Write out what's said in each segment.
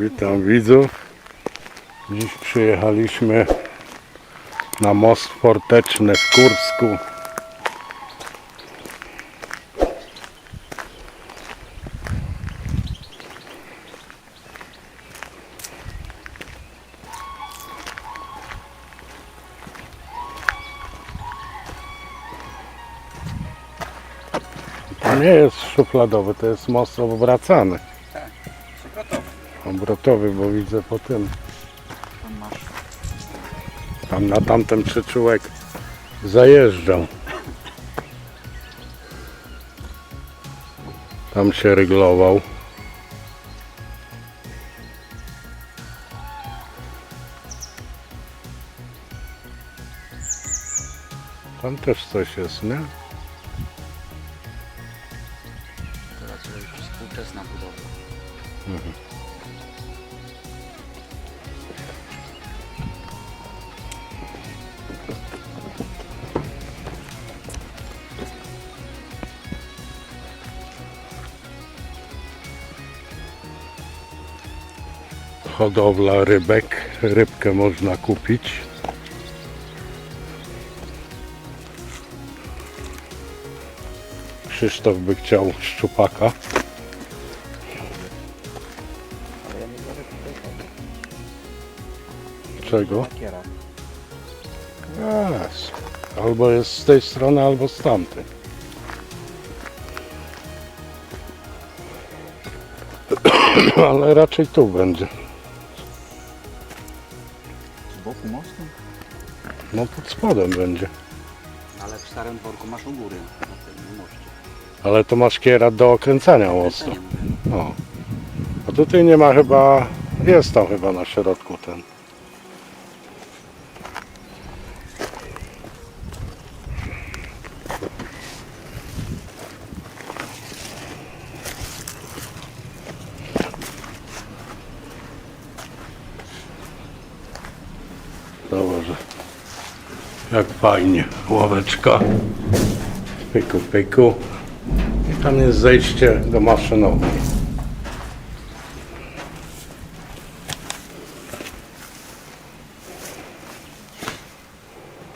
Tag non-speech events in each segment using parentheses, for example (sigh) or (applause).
Witam widzów. Dziś przyjechaliśmy na most forteczny w Kursku. Nie jest szufladowy, to jest most obracany. Obrotowy, bo widzę po tym. Tam masz. Tam na tamten przyczółek zajeżdżał. Tam się ryglował. Tam też coś jest, nie? Teraz już współczesna budowla. Hodowla rybek. Rybkę można kupić. Krzysztof by chciał szczupaka. Czego? Jest. Albo jest z tej strony, albo z tamtej. (clears throat) Ale raczej tu będzie. No pod spodem będzie. Ale w starym worku masz u góry na tym moście. Ale to masz kierat do okręcania mostu. Kręcenie mówię. O. A tutaj nie ma chyba. Jest tam chyba na środku ten. Dobrze. Jak fajnie. Ławeczka. Pyku, pyku. I tam jest zejście do maszynowni.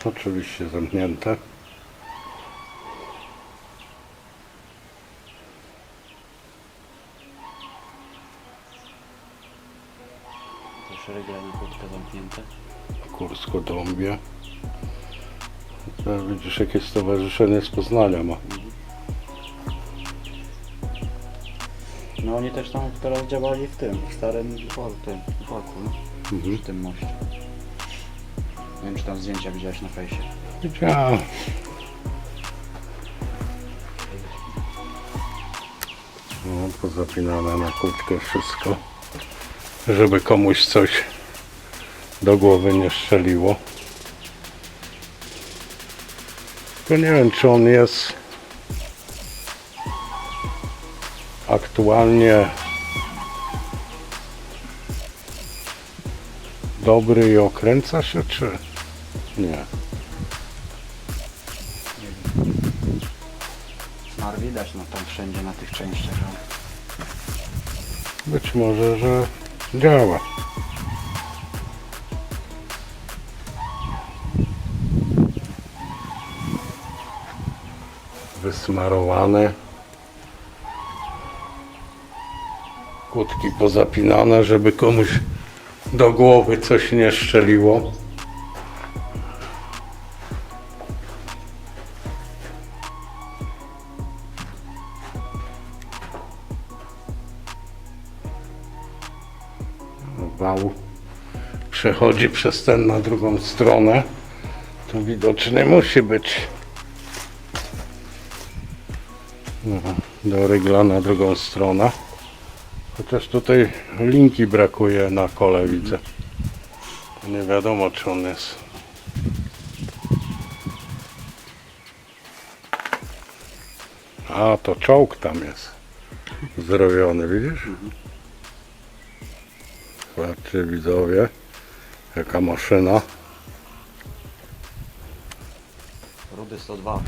Oczywiście zamknięte. Na kurtkę zamknięte. Kursko No, Widzisz, jakieś stowarzyszenie z Poznania ma. No oni też tam teraz działali w tym, w starym worku, tym, worku, no, Mhm. przy tym moście. Nie wiem czy tam zdjęcia widziałeś na fejsie. Widziałem. No, pozapinane na kłódkę wszystko, żeby komuś coś do głowy nie strzeliło. Tylko nie wiem, czy on jest aktualnie dobry i okręca się, czy nie? Mar widać no tam wszędzie na tych częściach, Być może, że działa. Wysmarowane. Kłódki pozapinane, żeby komuś do głowy coś nie szczeliło. wał przechodzi przez ten na drugą stronę. Tu widoczny musi być. Do rygla na drugą stronę. Chociaż tutaj linki brakuje na kole widzę. Nie wiadomo czy on jest. A to czołg tam jest. Zrobiony, widzisz? Zobaczcie widzowie, jaka maszyna. Rudy 102.